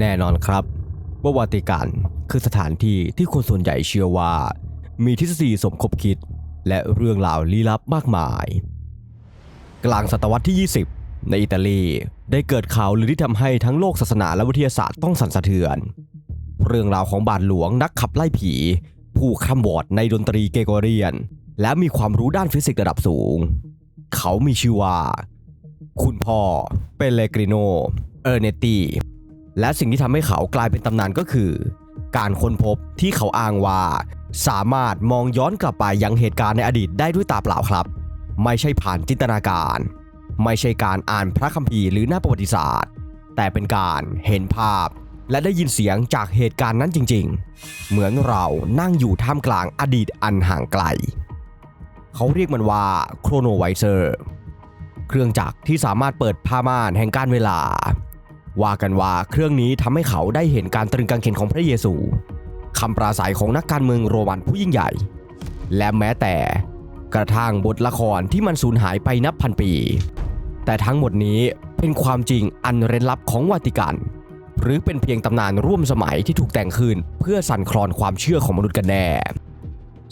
แน่นอนครับว่าวาติกันคือสถานที่ที่คนส่วนใหญ่เชื่อว่า มีทฤษฎีสมคบคิด และเรื่องราวลี้ลับมากมาย กลางศตวรรษที่ 20 ในอิตาลีได้เกิดข่าวลือที่ทำให้ทั้งโลกศาสนาและวิทยาศาสตร์ต้องสั่นสะเทือน เรื่องราวของบาทหลวงนักขับไล่ผี ผู้คร่ำวอดในดนตรีเกโกเรียน และมีความรู้ด้านฟิสิกส์ระดับสูง เขามีชื่อว่า คุณพ่อเปเลกริโน เออร์เนตตี และสิ่งที่ทำให้เขากลายเป็นตำนานก็คือ การค้นพบที่เขาอ้างว่า สามารถมองย้อนกลับไปยังเหตุการณ์ในอดีตได้ด้วยตาเปล่าครับ ไม่ใช่ผ่านจินตนาการ ไม่ใช่การอ่านพระคัมภีร์หรือหน้าประวัติศาสตร์ แต่เป็นการเห็นภาพและได้ยินเสียงจากเหตุการณ์นั้นจริง ๆ เหมือนเรานั่งอยู่ท่ามกลางอดีตอันห่างไกล เขาเรียกมันว่าโครโนไวเซอร์ เครื่องจักรที่สามารถเปิดผ้าม่านแห่งการเวลา ว่ากันว่าเครื่องนี้ทำให้เขาได้เห็นการตรึงกางเขนของพระเยซูคำปราศัยของนักการเมืองโรมันผู้ยิ่งใหญ่ และแม้แต่กระทั่งบทละครที่มันสูญหายไปนับพันปี แต่ทั้งหมดนี้เป็นความจริงอันเร้นลับของวาติกัน หรือเป็นเพียงตำนานร่วมสมัยที่ถูกแต่งขึ้นเพื่อสั่นคลอนความเชื่อของมนุษย์กันแน่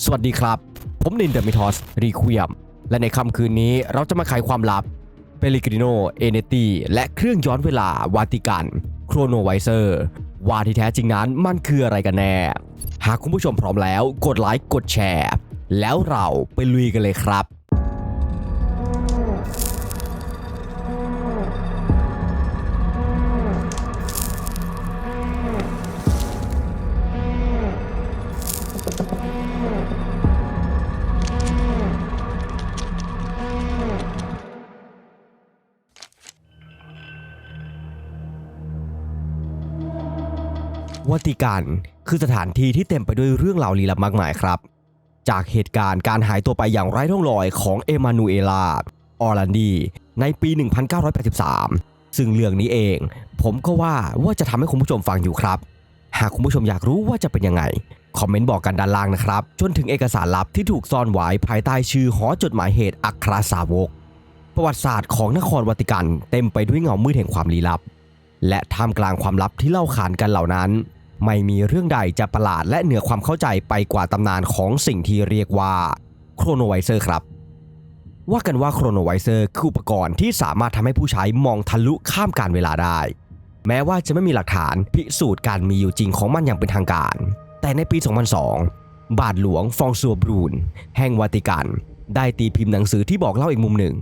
สวัสดีครับ ผมนินเดอร์มิทอสรีควียม และในค่ำคืนนี้เราจะมาไขความลับ เปลิกริโน เอเนตีและเครื่องย้อนเวลาวาติกัน โครโนไวเซอร์ ว่าที่แท้จริงนั้นมันคืออะไรกันแน่ หากคุณผู้ชมพร้อมแล้ว กดไลค์ กดแชร์ แล้วเราไปลุยกันเลยครับ วาติกันคือสถานที่ที่เต็มไปด้วยเรื่องราวลี้ลับมากมายครับ จากเหตุการณ์การหายตัวไปอย่างไร้ร่องรอยของเอมานูเอลา ออรันดี ในปี 1983 ซึ่งเรื่องนี้เอง ผมก็ว่าว่าจะทำให้คุณผู้ชมฟังอยู่ครับ หากคุณผู้ชมอยากรู้ว่าจะเป็นยังไง คอมเมนต์บอกกันด้านล่างนะครับ จนถึงเอกสารลับที่ถูกซ่อนไว้ภายใต้ชื่อหอจดหมายเหตุอัครสาวก ประวัติศาสตร์ของนครวาติกัน เต็มไปด้วยเงามืดแห่งความลี้ลับและท่ามกลางความลับที่เล่าขานกันเหล่านั้น ไม่มีเรื่องใดจะประหลาดและเหนือความเข้าใจไปกว่าตำนานของสิ่งที่เรียกว่าโครโนไวเซอร์ครับ ว่ากันว่าโครโนไวเซอร์คืออุปกรณ์ที่สามารถทำให้ผู้ใช้มองทะลุข้ามการเวลาได้ แม้ว่าจะไม่มีหลักฐานพิสูจน์การมีอยู่จริงของมันอย่างเป็นทางการ แต่ในปี 2002 บาทหลวงฟองซัวบรูน แห่งวาติกัน ได้ตีพิมพ์หนังสือที่บอกเล่าอีกมุมหนึ่ง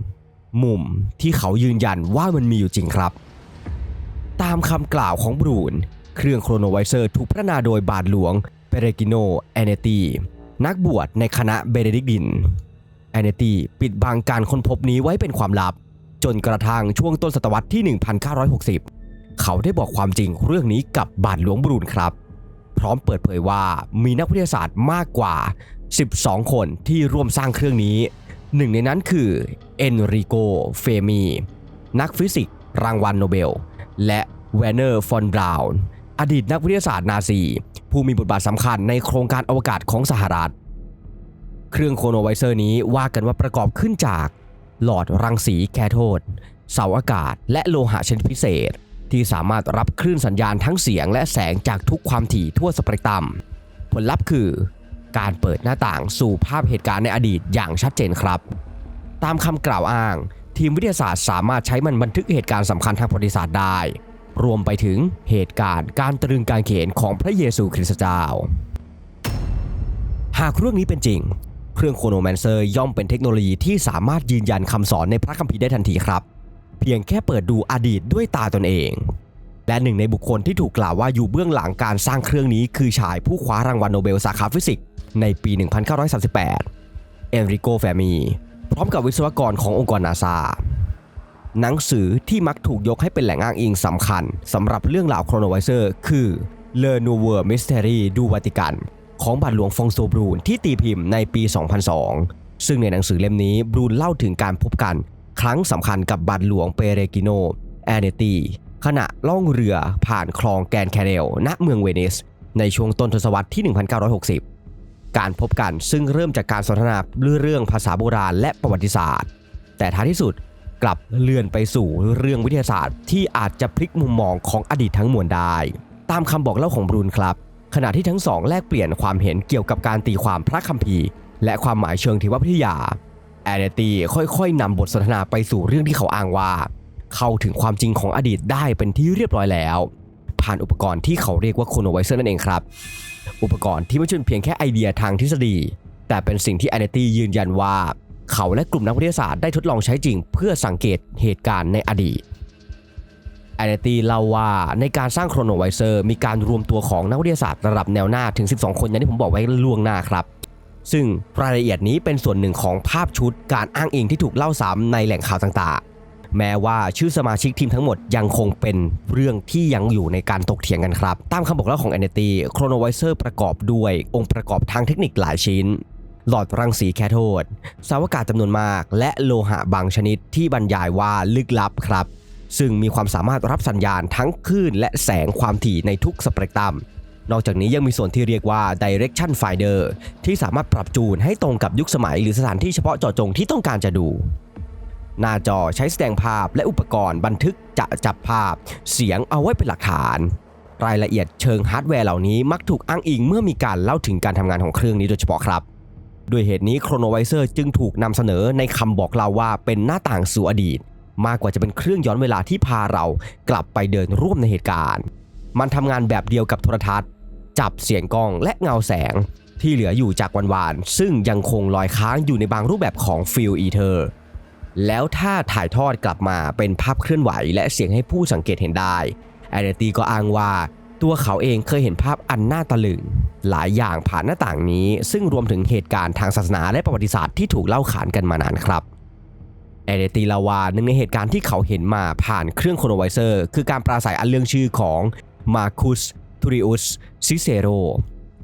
มุมที่เขายืนยันว่ามันมีอยู่จริงครับ ตามคำกล่าวของบรูน เครื่องโครโนไวเซอร์ถูกพัฒนาโดยบาทหลวงเปเรกิโนแอนเนตีนักบวชในคณะเบเนดิกดินแอนเนตีปิดบังการค้นพบนี้ไว้เป็นความลับ จนกระทั่งช่วงต้นศตวรรษที่ 1960 เขาได้บอกความจริงเรื่องนี้กับบาทหลวงบรูนครับ พร้อมเปิดเผยว่ามีนักวิทยาศาสตร์มากกว่า 12 คนที่ร่วมสร้างเครื่องนี้ หนึ่งในนั้นคือเอนริโก เฟมี นักฟิสิกส์รางวัลโนเบล และเวนเนอร์ ฟอนบราวน์ อดีตนักวิทยาศาสตร์นาซี ผู้มีบทบาทสำคัญในโครงการอวกาศของสหรัฐ เครื่องโคโนไวเซอร์นี้ว่ากันว่าประกอบขึ้นจาก หลอดรังสีแคโทดเสาอากาศ และโลหะชนิดพิเศษ ที่สามารถรับคลื่นสัญญาณทั้งเสียงและแสงจากทุกความถี่ทั่วสเปกตรัม ผลลัพธ์คือ การเปิดหน้าต่างสู่ภาพเหตุการณ์ในอดีตอย่างชัดเจนครับ ตามคำกล่าวอ้าง ทีมวิทยาศาสตร์สามารถใช้มันบันทึกเหตุการณ์สำคัญทางประวัติศาสตร์ได้ รวมไปถึงเหตุการณ์การตรึงกางเขนของพระเยซูคริสต์เจ้า หากเรื่องนี้เป็นจริง เครื่องโคโนแมนเซอร์ย่อมเป็นเทคโนโลยีที่สามารถยืนยันคำสอนในพระคัมภีร์ได้ทันทีครับ เพียงแค่เปิดดูอดีตด้วยตาตนเอง และหนึ่งในบุคคลที่ถูกกล่าวว่าอยู่เบื้องหลังการสร้างเครื่องนี้คือชายผู้คว้ารางวัลโนเบลสาขาฟิสิกส์ในปี 1938 เอนริโกแฟมี พร้อมกับวิศวกรขององค์กรนาซา หนังสือที่มักถูกยกให้เป็นแหล่งอ้างอิงสำคัญสำหรับเรื่องราวโครโนไวเซอร์คือ Le Nouveau Mystery du Vatican ของบาทหลวงฟองโซบรูนที่ตีพิมพ์ในปี 2002 ซึ่งในหนังสือเล่มนี้บรูนเล่าถึงการพบกัน ครั้งสำคัญกับบาทหลวงเปเรกิโนแอนเนตีขณะล่องเรือผ่านคลองแกนแคเนลณเมืองเวนิส ในช่วงต้นทศวรรษที่ 1960 การพบกันซึ่งเริ่มจากการสนทนาเรื่องภาษาโบราณและประวัติศาสตร์ แต่ท้ายที่สุด กลับเลื่อนไปสู่เรื่องวิทยาศาสตร์ ที่อาจจะพลิกมุมมองของอดีตทั้งมวลได้ ตามคำบอกเล่าของบรูนครับ ขณะที่ทั้งสองแลกเปลี่ยนความเห็นเกี่ยวกับการตีความพระคัมภีร์ และความหมายเชิงเทววิทยาแอนเนตีค่อยๆนำบทสนทนาไปสู่เรื่องที่เขาอ้างว่า เข้าถึงความจริงของอดีตได้เป็นที่เรียบร้อยแล้ว ผ่านอุปกรณ์ที่เขาเรียกว่าโคโนไวเซอร์นั่นเองครับ อุปกรณ์ที่ไม่ใช่เพียงแค่ไอเดียทางทฤษฎี แต่เป็นสิ่งที่แอนเนตียืนยันว่า เขาและกลุ่มนักวิทยาศาสตร์ได้ทดลองใช้จริง เพื่อสังเกตเหตุการณ์ในอดีตแอนตีเล่าว่าในการสร้างโครโนไวเซอร์มีการรวมตัวของนักวิทยาศาสตร์ระดับแนวหน้าถึง 12 คนอย่างที่ผมบอกไว้ล่วงหน้าครับ ซึ่งรายละเอียดนี้เป็นส่วนหนึ่งของภาพชุดการอ้างอิงที่ถูกเล่าซ้ำในแหล่งข่าวต่างๆ แม้ว่าชื่อสมาชิกทีมทั้งหมดยังคงเป็นเรื่องที่ยังอยู่ในการตกเถียงกันครับ ตามคำบอกเล่าของแอนเนตีโครโนไวเซอร์ประกอบด้วยองค์ประกอบทางเทคนิคหลายชิ้น หลอดรังสีแคโทดสาวกาศจำนวนมาก และโลหะบางชนิดที่บรรยายว่าลึกลับครับ ซึ่งมีความสามารถรับสัญญาณทั้งคลื่นและแสงความถี่ในทุกสเปกตรัมนอกจากนี้ยังมีส่วนที่เรียกว่า direction finder ที่สามารถปรับจูนให้ตรงกับยุคสมัยหรือสถานที่เฉพาะเจาะจงที่ต้องการจะดู หน้าจอใช้แสดงภาพและอุปกรณ์บันทึกจะจับภาพ เสียงเอาไว้เป็นหลักฐาน รายละเอียดเชิงฮาร์ดแวร์เหล่านี้มักถูกอ้างอิงเมื่อมีการเล่าถึงการทำงานของเครื่องนี้โดยเฉพาะครับ ด้วยเหตุนี้โครโนไวเซอร์จึงถูกนำเสนอในคำบอกเล่าว่าเป็นหน้าต่างสู่อดีต มากกว่าจะเป็นเครื่องย้อนเวลาที่พาเรากลับไปเดินร่วมในเหตุการณ์ มันทำงานแบบเดียวกับโทรทัศน์ จับเสียงกล้องและเงาแสง ที่เหลืออยู่จากวันวาน ซึ่งยังคงลอยค้างอยู่ในบางรูปแบบของฟิลอีเทอร์แล้วถ้าถ่ายทอดกลับมาเป็นภาพเคลื่อนไหว และเสียงให้ผู้สังเกตเห็นได้แอนเดตีก็อ้างว่า ตัวเขาเองเคยเห็นภาพอันน่าตะลึงหลายอย่างผ่านหน้าต่างนี้ ซึ่งรวมถึงเหตุการณ์ทางศาสนาและประวัติศาสตร์ที่ถูกเล่าขานกันมานานครับแอเดตีลาวาหนึ่งในเหตุการณ์ที่เขาเห็นมาผ่านเครื่องโคโนไวเซอร์ คือการปราศัยอันเรื่องชื่อของมาคุสทูริอุสซิเซโร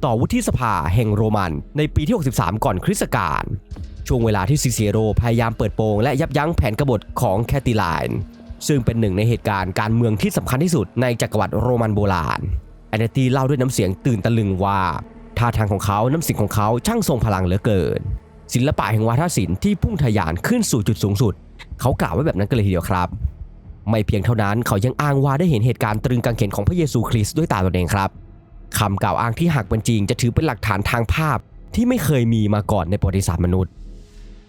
ต่อวุฒิสภาแห่งโรมันในปีที่ 63 ก่อนคริสตกาลช่วงเวลาที่ซิเซโรพยายามเปิดโปงและยับยั้งแผนกบฏของแคติไลน์ ซึ่งเป็นหนึ่งในเหตุการณ์การเมืองที่สำคัญที่สุดในจักรวรรดิโรมันโบราณแอนเนตีเล่าด้วยน้ำเสียงตื่นตะลึงว่าท่าทางของเขาน้ำเสียงของเขาช่างทรงพลังเหลือเกิน ศิลปะแห่งวาทศิลป์ที่พุ่งทะยานขึ้นสู่จุดสูงสุด เขากล่าวไว้แบบนั้นกันเลยทีเดียวครับ ไม่เพียงเท่านั้นเขายังอ้างว่าได้เห็นเหตุการณ์ตรึงกางเขนของพระเยซูคริสต์ด้วยตาตนเองครับคำกล่าวอ้างที่หากเป็นจริง จะถือเป็นหลักฐานทางภาพที่ไม่เคยมีมาก่อนในประวัติศาสตร์มนุษย์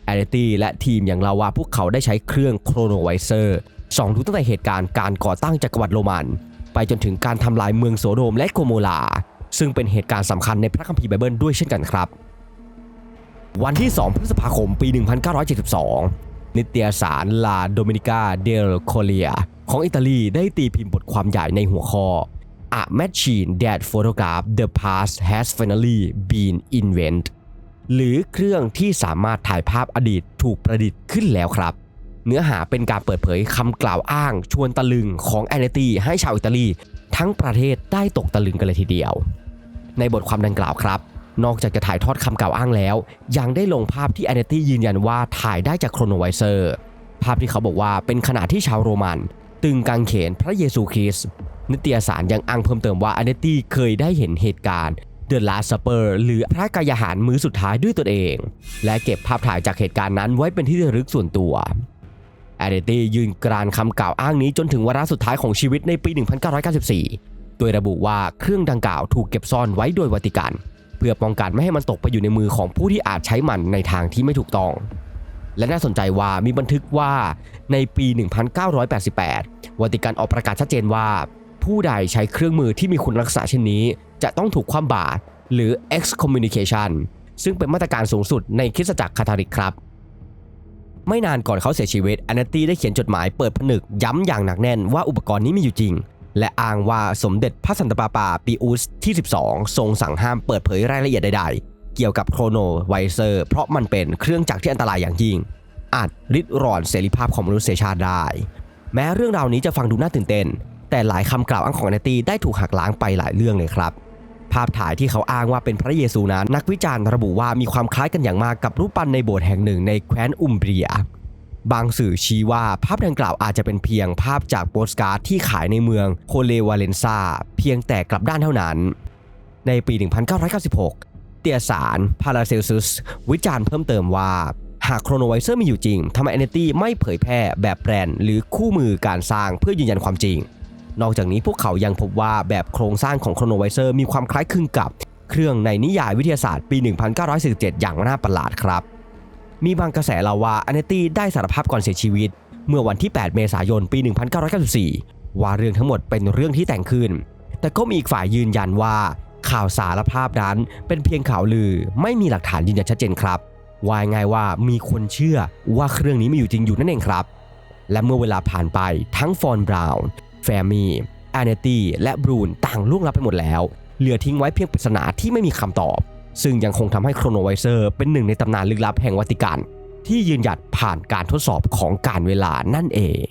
แอนเนตี้และทีมอย่างเราว่าพวกเขาได้ใช้เครื่องโครโนไวเซอร์ ส่องดูตั้งแต่เหตุการณ์การก่อตั้งจักรวรรดิโรมัน ไปจนถึงการทำลายเมืองโสโดมและโกโมลา ซึ่งเป็นเหตุการณ์สำคัญในพระคัมภีร์ไบเบิลด้วยเช่นกันครับ วันที่ 2 พฤษภาคมปี 1972 นิตยสารลาโดมินิกาเดลโคเลียของอิตาลีได้ตีพิมพ์บทความใหญ่ในหัวข้อ A machine that photograph the past has finally been invented หรือเครื่องที่สามารถถ่ายภาพอดีตถูกประดิษฐ์ขึ้นแล้วครับ เนื้อหาเป็นการเปิดเผยคำกล่าวอ้าง ชวนตะลึงของแอนเนตีให้ชาวอิตาลี ทั้งประเทศได้ตกตะลึงกันเลยทีเดียว ในบทความดังกล่าวครับ นอกจากจะถ่ายทอดคำกล่าวอ้างแล้ว ยังได้ลงภาพที่แอนเนตี้ยืนยันว่าถ่ายได้จากโครโนไวเซอร์ ภาพที่เขาบอกว่าเป็นขณะที่ชาวโรมัน ตึงกางเขนพระเยซูคริสต์นิตยสารยังอ้างเพิ่มเติมว่าแอนเนตี้เคยได้เห็นเหตุการณ์ The Last Supper หรือพระกายอาหารมื้อสุดท้ายด้วยตนเอง และเก็บภาพถ่ายจากเหตุการณ์นั้นไว้เป็นที่ระลึกส่วนตัว แอเดตี้ยืนกรานคำกล่าวอ้างนี้จนถึงวาระสุดท้ายของชีวิตในปี 1994 โดยระบุว่าเครื่องดังกล่าวถูกเก็บซ่อนไว้โดยวาติกัน เพื่อป้องกันไม่ให้มันตกไปอยู่ในมือของผู้ที่อาจใช้มันในทางที่ไม่ถูกต้อง และน่าสนใจว่ามีบันทึกว่าในปี 1988 วาติกันออกประกาศชัดเจนว่า ผู้ใดใช้เครื่องมือที่มีคุณลักษณะเช่นนี้ จะต้องถูกคว่ำบาตรหรือ excommunication ซึ่งเป็นมาตรการสูงสุดในคริสตจักรคาทอลิกครับ ไม่นานก่อนเขาเสียชีวิตแอนเนตี้ได้เขียนจดหมายเปิดผนึกย้ำอย่างหนักแน่นว่าอุปกรณ์นี้มีอยู่จริง และอ้างว่าสมเด็จพระสันตะปาปาปีอุสที่ 12 ทรงสั่งห้ามเปิดเผยรายละเอียดใดๆ เกี่ยวกับโครโนไวเซอร์เพราะมันเป็นเครื่องจักรที่อันตรายอย่างยิ่ง อาจริดรอนเสรีภาพของมนุษยชาติได้ แม้เรื่องราวนี้จะฟังดูน่าตื่นเต้น แต่หลายคำกล่าวอ้างของแอนเนตี้ได้ถูกหักล้างไปหลายเรื่องเลยครับ ภาพถ่ายที่เขาอ้างว่าเป็นพระเยซูนั้น นักวิจารณ์ระบุว่ามีความคล้ายกันอย่างมากกับรูปปั้นในโบสถ์แห่งหนึ่งในแคว้นอุมเบรีย บางสื่อชี้ว่าภาพดังกล่าวอาจจะเป็นเพียงภาพจากโปสการ์ดที่ขายในเมืองโคเลวาเลนซาเพียงแต่กลับด้านเท่านั้น ในปี 1996 เตียสารพาราเซลซุสวิจารณ์เพิ่มเติมว่าหากโครโนไวเซอร์มีอยู่จริงทำไมแอนตี้ไม่เผยแพร่แบบแบรนหรือคู่มือการสร้างเพื่อยืนยันความจริง นอกจากนี้พวกเขายังพบว่าแบบโครงสร้างของโครโนไวเซอร์มีความคล้ายคลึงกับ เครื่องในนิยายวิทยาศาสตร์ปี 1947 อย่างน่าประหลาดครับ มีบางกระแสเล่าว่าแอนตี้ได้สารภาพก่อนเสียชีวิต เมื่อวันที่ 8 เมษายนปี 1994 ว่าเรื่องทั้งหมดเป็นเรื่องที่แต่งขึ้น แต่ก็มีอีกฝ่ายยืนยันว่าข่าวสารภาพนั้นเป็นเพียงข่าวลือไม่มีหลักฐานยืนยันชัดเจนครับว่าง่ายว่ามีคนเชื่อว่าเครื่องนี้มีอยู่จริงอยู่นั่นเองครับ และเมื่อเวลาผ่านไปทั้งฟอนบราวน์ แฟมีแอนเนตี้และบรูนต่างล่วงลับไปหมดแล้ว เหลือทิ้งไว้เพียงปริศนาที่ไม่มีคำตอบ ซึ่งยังคงทำให้โครโนไวเซอร์เป็นหนึ่งในตำนานลึกลับแห่งวัติกัน ที่ยืนหยัดผ่านการทดสอบของการเวลานั่นเอง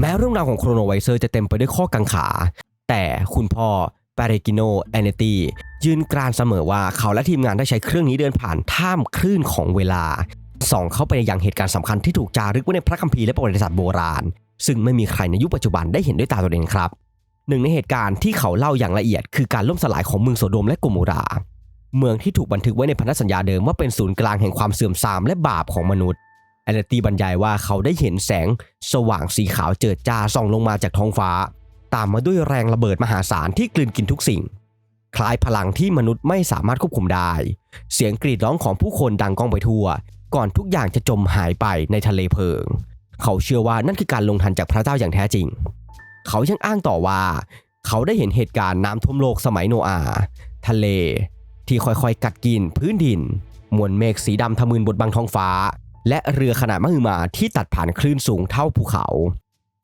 แม้เรื่องราวของโครโนไวเซอร์จะเต็มไปด้วยข้อกังขา แต่คุณพ่อปาเรกิโนแอนเนตียืนกรานเสมอว่าเขาและทีมงานได้ใช้เครื่องนี้เดินผ่านท่ามคลื่นของเวลา ส่องเข้าไปในยังเหตุการณ์สำคัญที่ถูกจารึกไว้ในพระคัมภีร์และประวัติศาสตร์โบราณ ซึ่งไม่มีใครในยุคปัจจุบันได้เห็นด้วยตาตัวเองครับหนึ่งในเหตุการณ์ที่เขาเล่าอย่างละเอียดคือการล่มสลายของเมืองโสโดมและโกโมรา เมืองที่ถูกบันทึกไว้ในพันธสัญญาเดิมว่าเป็นศูนย์กลางแห่งความเสื่อมทรามและบาปของมนุษย์แอนเนตีบรรยายว่าเขาได้เห็นแสงสว่างสีขาวเจิดจ้าส่องลงมาจากท้องฟ้า ตามมาด้วยแรงระเบิดมหาศาลที่กลืนกินทุกสิ่ง คล้ายพลังที่มนุษย์ไม่สามารถควบคุมได้ เสียงกรีดร้องของผู้คนดังก้องไปทั่ว ก่อนทุกอย่างจะจมหายไปในทะเลเพลิง เขาเชื่อว่านั่นคือการลงทันจากพระเจ้าอย่างแท้จริง เขายังอ้างต่อว่า เขาได้เห็นเหตุการณ์น้ำท่วมโลกสมัยโนอาทะเล ที่ค่อยๆ กัดกินพื้นดิน มวลเมฆสีดำทะมึนบดบังท้องฟ้า และเรือขนาดมหึมาที่ตัดผ่านคลื่นสูงเท่าภูเขา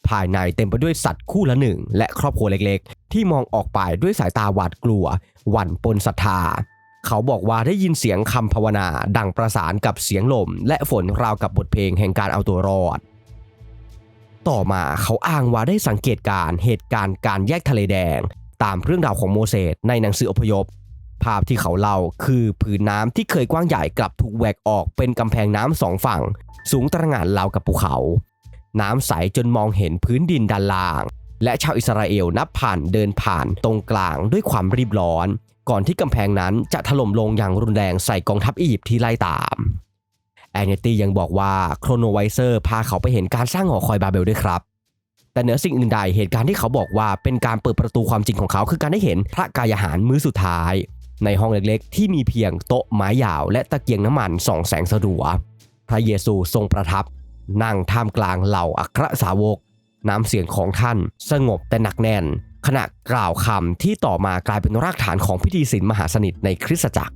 ภายในเต็มไปด้วยสัตว์คู่ละหนึ่ง และครอบครัวเล็กๆ ที่มองออกไปด้วยสายตาหวาดกลัว หวั่นปนศรัทธา เขาบอกว่าได้ยินเสียงคำภาวนา ดังประสานกับเสียงลม และฝนราวกับบทเพลงแห่งการเอาตัวรอด ต่อมาเขาอ้างว่าได้สังเกตการเหตุการณ์การแยกทะเลแดง ตามเรื่องราวของโมเสสในหนังสืออพยพ ภาพที่เขาเล่าคือผืนน้ำที่เคยกว้างใหญ่กลับถูกแหวกออกเป็นกำแพงน้ำสองฝั่ง สูงตระหง่านราวกับภูเขา น้ำใสจนมองเห็นพื้นดินด้านล่างและชาวอิสราเอลนับผ่านเดินผ่านตรงกลางด้วยความรีบร้อน ก่อนที่กำแพงนั้นจะถล่มลงอย่างรุนแรงใส่กองทัพอียิปต์ที่ไล่ตามแอนเนตี้ยังบอกว่าโครโนไวเซอร์พาเขาไปเห็นการสร้างหอคอยบาเบลด้วยครับ แต่เหนือสิ่งอื่นใดเหตุการณ์ที่เขาบอกว่าเป็นการเปิดประตูความจริงของเขาคือการได้เห็นพระกายอาหารมื้อสุดท้าย ในห้องเล็กๆ ที่มีเพียงโต๊ะไม้ยาว และตะเกียงน้ำมันส่องแสงสลัว พระเยซูทรงประทับ นั่งท่ามกลางเหล่าอัครสาวก น้ำเสียงของท่านสงบแต่หนักแน่น ขณะกล่าวคำที่ต่อมากลายเป็นรากฐานของพิธีศีลมหาสนิทในคริสตจักร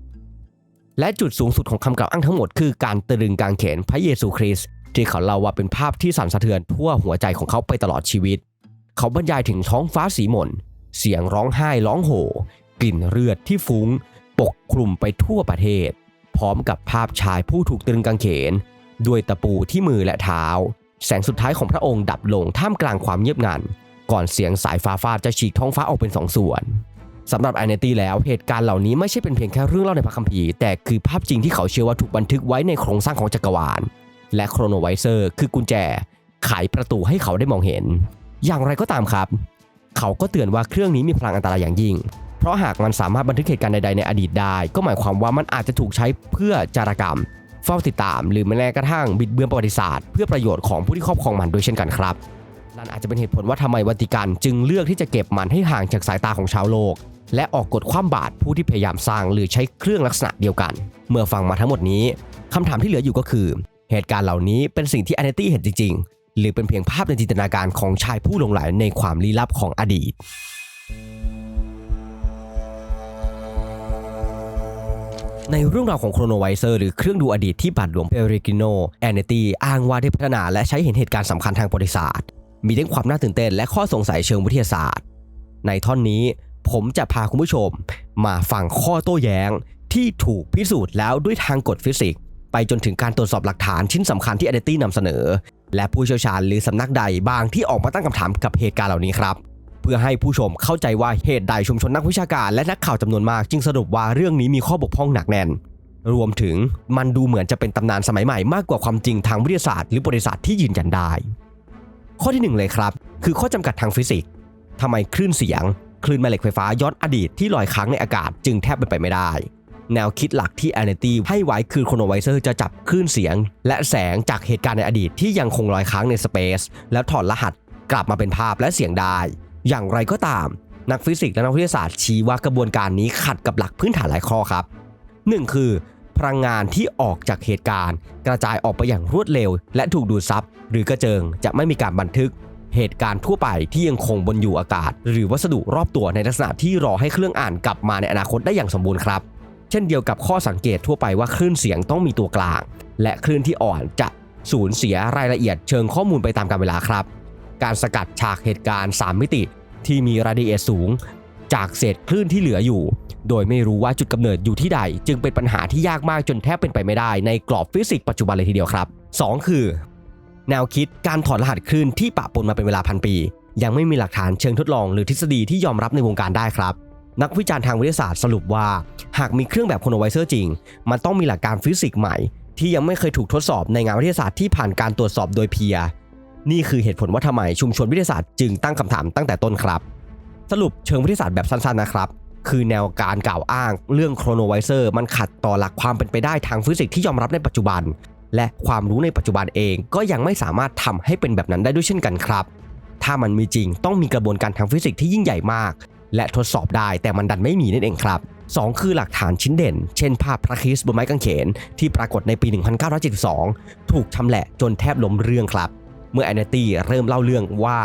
และจุดสูงสุดของคำกล่าวอ้างทั้งหมดคือการตรึงกางเขนพระเยซูคริสต์ที่เขาเล่าว่าเป็นภาพที่สั่นสะเทือนทั่วหัวใจของเขาไปตลอดชีวิต เขาบรรยายถึงท้องฟ้าสีหม่น เสียงร้องไห้ร้องโห่ กลิ่นเลือดที่ฟุ้ง ปกคลุมไปทั่วประเทศ พร้อมกับภาพชายผู้ถูกตรึงกางเขน ด้วยตะปูที่มือและเท้า แสงสุดท้ายของพระองค์ดับลงท่ามกลางความเงียบงัน ก่อนเสียงสายฟ้าฟาดจะฉีกท้องฟ้าออกเป็นสองส่วนสำหรับไอเนตี้แล้วเหตุการณ์เหล่านี้ไม่ใช่เป็นเพียงแค่เรื่องเล่าในพระคัมภีร์แต่คือภาพจริงที่เขาเชื่อว่าถูกบันทึกไว้ในโครงสร้างของจักรวาล และโครโนไวเซอร์คือกุญแจไขประตูให้เขาได้มองเห็น อย่างไรก็ตามครับ เขาก็เตือนว่าเครื่องนี้มีพลังอันตรายอย่างยิ่ง เพราะหากมันสามารถบันทึกเหตุการณ์ใดๆในอดีตได้ ก็หมายความว่ามันอาจจะถูกใช้เพื่อจารกรรม เฝ้าติดตาม หรือแม้กระทั่งบิดเบือนประวัติศาสตร์เพื่อประโยชน์ของผู้ที่ครอบครองมันด้วยเช่นกันครับ นั่นอาจจะเป็นเหตุผลว่าทำไมวัติกันจึงเลือกที่จะเก็บมันให้ห่างจากสายตาของชาวโลก และออกกฎความบาตรผู้ที่พยายามสร้างหรือใช้เครื่องลักษณะเดียวกัน เมื่อฟังมาทั้งหมดนี้คำถามที่เหลืออยู่ก็คือ เหตุการณ์เหล่านี้เป็นสิ่งที่แอนเนตี้เห็นจริง ๆ หรือเป็นเพียงภาพในจินตนาการของชายผู้หลงไหลในความลี้ลับของอดีตในเรื่องราวของโครโนไวเซอร์หรือเครื่องดูอดีตที่บาทหลวงเปริกิโนแอนเนตีอ้างว่าได้พัฒนาและใช้เห็นเหตุการณ์สำคัญทางประวัติศาสตร์ มีทั้งความน่าตื่นเต้นและข้อสงสัยเชิงวิทยาศาสตร์ ในท่อนนี้ผมจะพาคุณผู้ชม มาฟังข้อโต้แย้ง ที่ถูกพิสูจน์แล้วด้วยทางกฎฟิสิกส์ไปจนถึงการตรวจสอบหลักฐานชิ้นสำคัญที่อเนตี้นำเสนอ และผู้เชี่ยวชาญหรือสำนักใดบางที่ออกมาตั้งคำถามกับเหตุการณ์เหล่านี้ครับ เพื่อให้ผู้ชมเข้าใจว่าเหตุใดชุมชนนักวิชาการและนักข่าวจำนวนมาก จึงสรุปว่าเรื่องนี้มีข้อบกพร่องหนักแน่น รวมถึงมันดูเหมือนจะเป็นตำนานสมัยใหม่มากกว่าความจริงทางวิทยาศาสตร์หรือประวัติศาสตร์ที่ยืนยันได้ ข้อที่หนึ่งเลยครับ คือข้อจำกัดทางฟิสิกส์ทำไมคลื่นเสียง คลื่นแม่เหล็กไฟฟ้าย้อนอดีตที่ลอยค้างในอากาศจึงแทบเป็นไปไม่ได้ แนวคิดหลักที่ a n นตี้ให้ไว้คือโครโนไวเซอร์จะจับคลื่นเสียง และแสงจากเหตุการณ์ในอดีตที่ยังคงลอยค้างในสเปซแล้วถอดรหัสกลับมาเป็นภาพและเสียงได้ อย่างไรก็ตาม นักฟิสิกส์และนักวิทยาศาสตร์ชี้ว่ากระบวนการนี้ขัดกับหลักพื้นฐานหลายข้อครับ 1. คือ พลังงานที่ออกจากเหตุการณ์ กระจายออกไปอย่างรวดเร็ว และถูกดูดซับหรือกระเจิงจะไม่มีการบันทึก เหตุการณ์ทั่วไปที่ยังคงบนอยู่อากาศ หรือวัสดุรอบตัวในลักษณะที่รอให้เครื่องอ่านกลับมาในอนาคตได้อย่างสมบูรณ์ครับ เช่นเดียวกับข้อสังเกตทั่วไปว่าคลื่นเสียงต้องมีตัวกลาง และคลื่นที่อ่อนจะสูญเสียรายละเอียดเชิงข้อมูลไปตามกาลเวลาครับ การสกัดฉากเหตุการณ์ 3 มิติที่มีรายละเอียดสูง จากเศษคลื่นที่เหลืออยู่ โดยไม่รู้ว่าจุดกำเนิดอยู่ที่ใด จึงเป็นปัญหาที่ยากมากจนแทบเป็นไปไม่ได้ในกรอบฟิสิกส์ปัจจุบันเลยทีเดียวครับ 2 คือ แนวคิดการถอดรหัสคลื่นที่ปะปนมาเป็นเวลาพันปี ยังไม่มีหลักฐานเชิงทดลองหรือทฤษฎีที่ยอมรับในวงการได้ครับนักวิจารณ์ทางวิทยาศาสตร์สรุปว่า หากมีเครื่องแบบโคโนไวเซอร์จริง มันต้องมีหลักการฟิสิกส์ใหม่ ที่ยังไม่เคยถูกทดสอบในงานวิทยาศาสตร์ที่ผ่านการตรวจสอบโดยเพีย นี่คือเหตุผลว่าทำไมชุมชนวิทยาศาสตร์จึงตั้งคำถามตั้งแต่ต้นครับ สรุปเชิงวิทยาศาสตร์แบบสั้นๆนะครับ คือแนวการกล่าวอ้างเรื่องโครโนไวเซอร์มันขัดต่อหลักความเป็นไปได้ทางฟิสิกส์ที่ยอมรับในปัจจุบัน และความรู้ในปัจจุบันเองก็ยังไม่สามารถทำให้เป็นแบบนั้นได้ด้วยเช่นกันครับ ถ้ามันมีจริงต้องมีกระบวนการทางฟิสิกส์ที่ยิ่งใหญ่มาก และทดสอบได้แต่มันดันไม่มีนั่นเองครับ2คือหลักฐานชิ้นเด่น เช่นภาพพระคริสต์บนไม้กางเขน ที่ปรากฏในปี 1972 ถูกชำแหละจนแทบล้มเรื่องครับ เมื่อแอนเนตี้เริ่มเล่าเรื่องว่า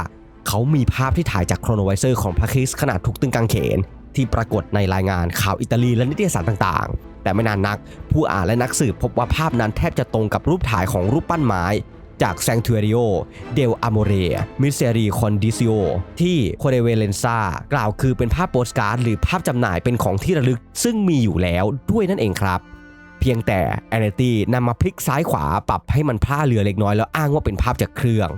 เขามีภาพที่ถ่ายจากโครโนไวเซอร์ของพระคริสขนาดถูกตึงกางเขน ที่ปรากฏในรายงานข่าวอิตาลีและนิตยสารต่างๆ แต่ไม่นานนัก ผู้อ่านและนักสืบพบว่าภาพนั้นแทบจะตรงกับรูปถ่ายของรูปปั้นไม้ จาก Sanctuario del Amore Misericordio ที่โคเดเวเลนซากล่าวคือเป็นภาพโปสการ์ดหรือภาพจำหน่ายเป็นของที่ระลึก ซึ่งมีอยู่แล้วด้วยนั่นเองครับเพียงแต่แอนตี้นำมาพลิกซ้ายขวาปรับให้มันพลาดเรือเล็กน้อยแล้วอ้างว่าเป็นภาพจากเครื่อง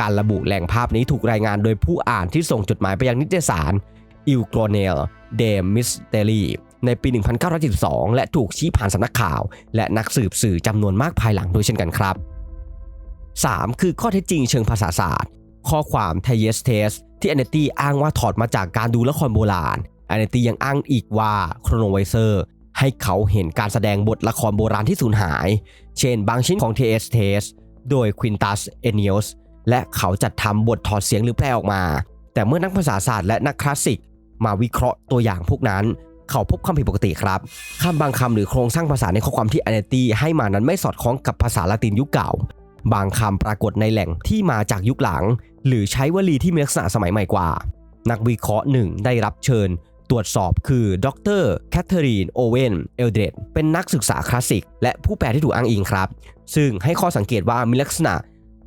การระบุแหล่งภาพนี้ถูกรายงานโดยผู้อ่านที่ส่งจดหมายไปยังนิตยสารอิลโกรเนลเดมิสเตลีในปี 1972 และถูกชี้ผ่านสำนักข่าว และนักสืบสื่อจำนวนมากภายหลังด้วยเช่นกันครับ 3. คือข้อเท็จจริงเชิงภาษาศาสตร์ ข้อความไทเยสเทสที่แอนเนตี้อ้างว่าถอดมาจากการดูละครโบราณแอนเนตี้ยังอ้างอีกว่าโครโนไวเซอร์ให้เขาเห็นการแสดงบทละครโบราณที่สูญหาย เช่นบางชิ้นของ TS t e s โดย Quintus Ennius และเขาจัดทำบทถอดเสียงหรือแปลออกมา แต่เมื่อนักภาษาศาสตร์และนักคลาสสิก มาวิเคราะห์ตัวอย่างพวกนั้น เขาพบคำผิดปกติครับคำบางคำหรือโครงสร้างภาษาในข้อความที่ a n นตี้ให้มานั้นไม่สอดคล้องกับภาษาละตินยุคเก่า บางคำปรากฏในแหล่งที่มาจากยุคหลัง หรือใช้วลีที่มีลักษณะสมัยใหม่กว่า นักวิเคราะห์หนึ่งได้รับเชิญ ตรวจสอบคือดรแคทเธอรีนโอเวนเอลเดรดเป็นนักศึกษาคลาสสิก และผู้แปลที่ถูกอ้างอิงครับ ซึ่งให้ข้อสังเกตว่ามีลักษณะ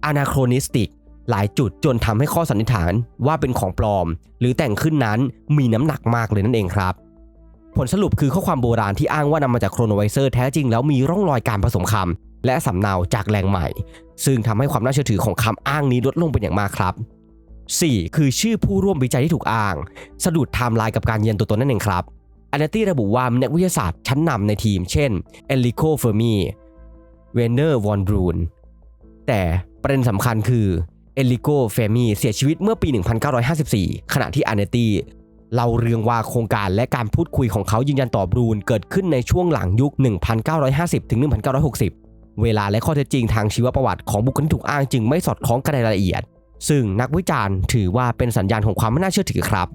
anachronistic หลายจุดจนทำให้ข้อสันนิษฐานว่าเป็นของปลอม หรือแต่งขึ้นนั้นมีน้ำหนักมากเลยนั่นเองครับ ผลสรุปคือข้อความโบราณที่อ้างว่านำมาจากโครโนไวเซอร์แท้จริงแล้วมีร่องรอยการผสมคำและสำเนาจากแหล่งใหม่ ซึ่งทำให้ความน่าเชื่อถือของคำอ้างนี้ลดลงเป็นอย่างมากครับ 4. คือชื่อผู้ร่วมวิจัยที่ถูกอ้าง สะดุดไทม์ไลน์กับการเยืนตัวตนนั่นเองครับอันเนตี้ระบุว่ามีนักวิทยาศาสตร์ชั้นนำในทีม เช่นเอลิโคเฟอร์มีเวนเนอร์วอนบรูน แต่ประเด็นสำคัญคือเอลิโกเฟมีเสียชีวิตเมื่อปี 1954 ขณะที่อาเนตีเล่าเรื่องว่าโครงการและการพูดคุยของเขายืนยันต่อบรูนเกิดขึ้นในช่วงหลังยุค 1950 ถึง 1960 เวลาและข้อเท็จจริงทางชีวประวัติของบุคคลที่ถูกอ้างจึงไม่สอดคล้องกันในรายละเอียด ซึ่งนักวิจารณ์ถือว่าเป็นสัญญาณของความไม่น่าเชื่อถือครับ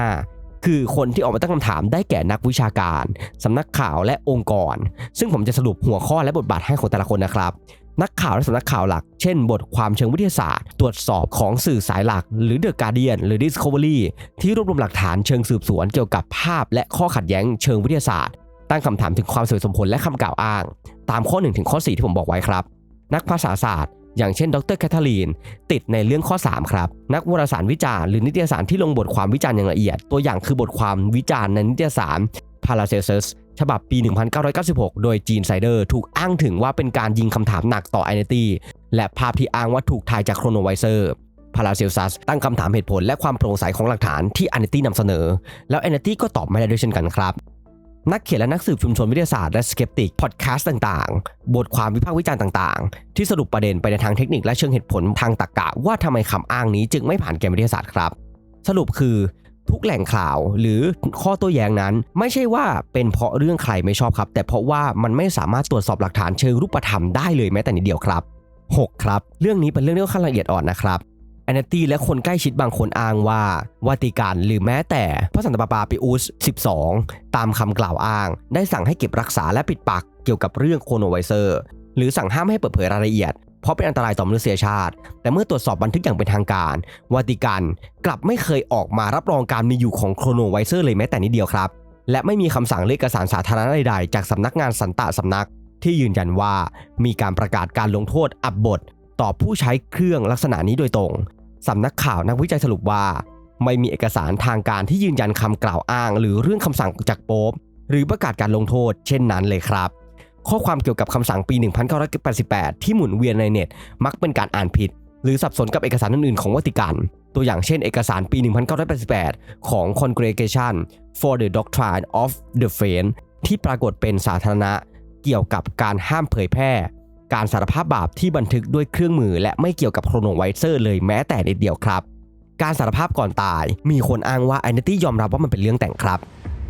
5. คือคนที่ออกมาตั้งคำถามได้แก่นักวิชาการ สำนักข่าวและองค์กร ซึ่งผมจะสรุปหัวข้อและบทบาทให้ของแต่ละคนนะครับ นักข่าวและสำนักข่าวหลัก เช่น บทความเชิงวิทยาศาสตร์ ตรวจสอบของสื่อสายหลัก หรือ The Guardian หรือ Discovery ที่รวบรวมหลักฐานเชิงสืบสวนเกี่ยวกับภาพ และข้อขัดแย้งเชิงวิทยาศาสตร์ ตั้งคำถามถึงความสมเหตุสมผลและคำกล่าวอ้าง ตามข้อ1ถึงข้อ4ที่ผมบอกไว้ครับ นักภาษาศาสตร์ อย่างเช่น ดรแคทเธอรีน ติดในเรื่องข้อ 3 ครับ นักวารสารวิจารณ์หรือนิตยสารที่ลงบทความวิจารณ์อย่างละเอียด ตัวอย่างคือบทความวิจารณ์ในนิตยสาร Paracelsus ฉบับปี 1996 โดยจีนไซเดอร์ถูกอ้างถึงว่าเป็นการยิงคำถามหนักต่อ i อ n นตี้และภาพที่อ้างว่าถูกถ่ายจากโครโนไวเซอร์พาราเซลซัสตั้งคำถามเหตุผลและความโปร่งใสของหลักฐานที่ i อ n นตี้นำเสนอ แล้ว i อ n นตี้ก็ตอบไม่ได้ด้วยเช่นกันครับนักเขียนและนักสืบชุมชนวิทยาศาสตร์และสเกปติกพอดแคสต์ต่างๆ บทความวิพากษ์วิจารณ์ต่างๆ ที่สรุปประเด็นไปในทางเทคนิคและเชิงเหตุผลทางตรรกะว่าทำไมคำอ้างนี้จึงไม่ผ่านเกณฑ์วิทยาศาสตร์ครับ สรุปคือ ทุกแหล่งข่าว หรือข้อโต้แย้งนั้น ไม่ใช่ว่าเป็นเพราะเรื่องใครไม่ชอบครับ แต่เพราะว่ามันไม่สามารถตรวจสอบหลักฐานเชิงรูปธรรมได้เลยแม้แต่นิดเดียวครับ 6. ครับ เรื่องนี้เป็นเรื่องที่ค่อนข้างละเอียดอ่อนนะครับแอนนตี้และคนใกล้ชิดบางคนอ้างว่าวาติกันหรือแม้แต่พระสันตะปาปาปิอุส 12 ตามคำกล่าวอ้าง ได้สั่งให้เก็บรักษาและปิดปากเกี่ยวกับเรื่องโคโนไวเซอร์ หรือสั่งห้ามให้เปิดเผยรายละเอียด เพราะเป็นอันตรายต่อมนุษยชาติ แต่เมื่อตรวจสอบบันทึกอย่างเป็นทางการ วาติกันกลับไม่เคยออกมารับรองการมีอยู่ของโครโนไวเซอร์เลยแม้แต่นิดเดียวครับ และไม่มีคำสั่งหรือเอกสารสาธารณะใดๆ จากสำนักงานสันตะสำนัก ที่ยืนยันว่ามีการประกาศการลงโทษอับบท ต่อผู้ใช้เครื่องลักษณะนี้โดยตรงสำนักข่าวนักวิจัยสรุปว่า ไม่มีเอกสารทางการที่ยืนยันคำกล่าวอ้าง หรือเรื่องคำสั่งจากโป๊ปหรือประกาศการลงโทษ เช่นนั้นเลยครับ ข้อความเกี่ยวกับคำสั่งปี 1988 ที่หมุนเวียนในเน็ต มักเป็นการอ่านผิด หรือสับสนกับเอกสารอื่นๆของวัติกัน ตัวอย่างเช่นเอกสารปี 1988 ของ Congregation for the Doctrine of the Faith ที่ปรากฏเป็นสาธารณะ เกี่ยวกับการห้ามเผยแพร่ การสารภาพบาปที่บันทึกด้วยเครื่องมือ และไม่เกี่ยวกับโครโนไวเซอร์เลยแม้แต่นิดเดียวครับ การสารภาพก่อนตาย มีคนอ้างว่าแอนตี้ยอมรับว่ามันเป็นเรื่องแต่งครับ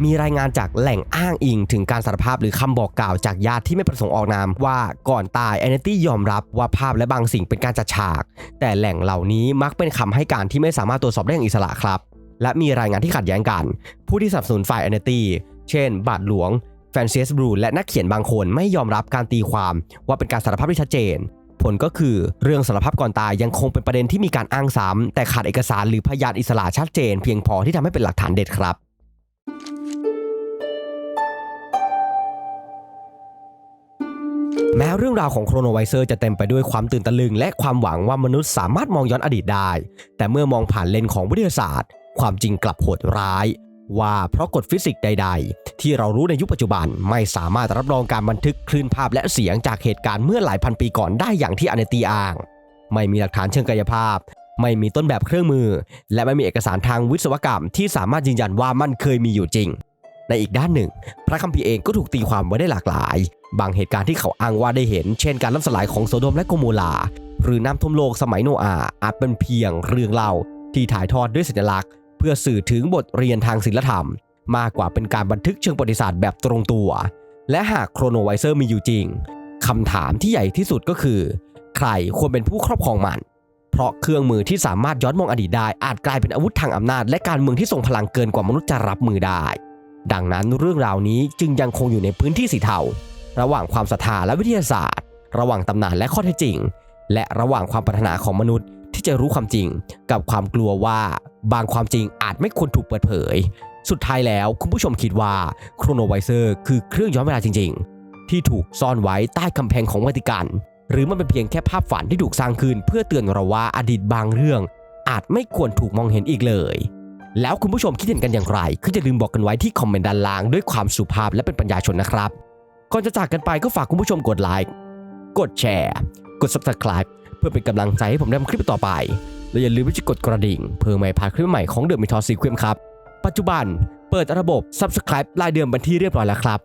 มีรายงานจากแหล่งอ้างอิง ถึงการสารภาพหรือคำบอกกล่าวจากญาติที่ไม่ประสงค์ออกนามว่าก่อนตายแอนตี้ยอมรับว่าภาพและบางสิ่งเป็นการจัดฉาก แต่แหล่งเหล่านี้มักเป็นคำให้การที่ไม่สามารถตรวจสอบได้อย่างอิสระครับ และมีรายงานที่ขัดแย้งกัน ผู้ที่สนับสนุนฝ่ายแอนตี้เช่น บาทหลวงแฟนเซียสบรูและนักเขียนบางคนไม่ยอมรับการตีความว่าเป็นการสารภาพที่ชัดเจน ผลก็คือเรื่องสารภาพก่อนตายยังคงเป็นประเด็นที่มีการอ้างซ้ำแต่ขาดเอกสารหรือพยานอิสระชัดเจน เพียงพอที่ทำให้เป็นหลักฐานเด็ดครับ แม้เรื่องราวของโครโนไวเซอร์จะเต็มไปด้วยความตื่นตะลึง และความหวังว่ามนุษย์สามารถมองย้อนอดีตได้ แต่เมื่อมองผ่านเลนส์ของวิทยาศาสตร์ ความจริงกลับโหดร้าย ว่าเพราะกฎฟิสิกส์ใด ๆ ที่เรารู้ในยุคปัจจุบันไม่สามารถรับรองการบันทึกคลื่นภาพและเสียงจากเหตุการณ์เมื่อหลายพันปีก่อนได้อย่างที่อเนตีอ้าง ไม่มีหลักฐานเชิงกายภาพ ไม่มีต้นแบบเครื่องมือ และไม่มีเอกสารทางวิศวกรรม ที่สามารถยืนยันว่ามันเคยมีอยู่จริง ในอีกด้านหนึ่ง พระคัมภีร์เองก็ถูกตีความไว้ได้หลากหลาย บางเหตุการณ์ที่เขาอ้างว่าได้เห็น เช่นการล่มสลายของโซโดมและโกโมราหรือน้ำท่วมโลกสมัยโนอาอาจเป็นเพียงเรื่องเล่าที่ถ่ายทอดด้วยสัญลักษณ์ เพื่อสื่อถึงบทเรียนทางศิลธรรม มากกว่าเป็นการบันทึกเชิงประวัติศาสตร์แบบตรงตัว และหากโครโนไวเซอร์มีอยู่จริงคำถามที่ใหญ่ที่สุดก็คือ ใครควรเป็นผู้ครอบครองมัน เพราะเครื่องมือที่สามารถย้อนมองอดีตได้อาจกลายเป็นอาวุธทางอำนาจ และการเมืองที่ทรงพลังเกินกว่ามนุษย์จะรับมือได้ ดังนั้นเรื่องราวนี้จึงยังคงอยู่ในพื้นที่สีเทา ระหว่างความศรัทธาและวิทยาศาสตร์ ระหว่างตำนานและข้อเท็จจริง และระหว่างความปรารถนาของมนุษย์ที่จะรู้ความจริง กับความกลัวว่าบางความจริงอาจไม่ควรถูกเปิดเผย สุดท้ายแล้วคุณผู้ชมคิดว่าโครโนไวเซอร์คือเครื่องย้อนเวลาจริง ๆ ที่ถูกซ่อนไว้ใต้กำแพงของวัติกัน หรือมันเป็นเพียงแค่ภาพฝันที่ถูกสร้างขึ้น เพื่อเตือนเราว่าอดีตบางเรื่อง อาจไม่ควรถูกมองเห็นอีกเลย แล้วคุณผู้ชมคิดเห็นกันอย่างไร ก็อย่าลืมบอกกันไว้ที่คอมเมนต์ด้านล่างด้วยความสุภาพและเป็นปัญญาชนนะครับ ก่อนจะจากกันไปก็ฝากคุณผู้ชมกดไลค์ กดแชร์ กด subscribe เพื่อเป็นกำลังใจให้ผมทำคลิปต่อไป และอย่าลืมที่จะกดกระดิ่ง เพื่อไม่พลาดคลิปใหม่ของเดอะมิทอซีเควนครับ ปัจจุบันเปิดระบบ subscribe รายเดือนเป็นที่เรียบร้อยแล้วครับ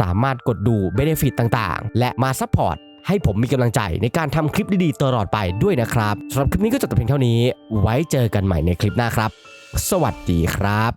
สามารถกดดูเบนฟิตต่างๆ และมาซัพพอร์ตให้ผมมีกำลังใจในการทำคลิปดีๆตลอดไปด้วยนะครับสำหรับคลิปนี้ก็จบแต่เพียงเท่านี้ ไว้เจอกันใหม่ในคลิปหน้าครับ สวัสดีครับ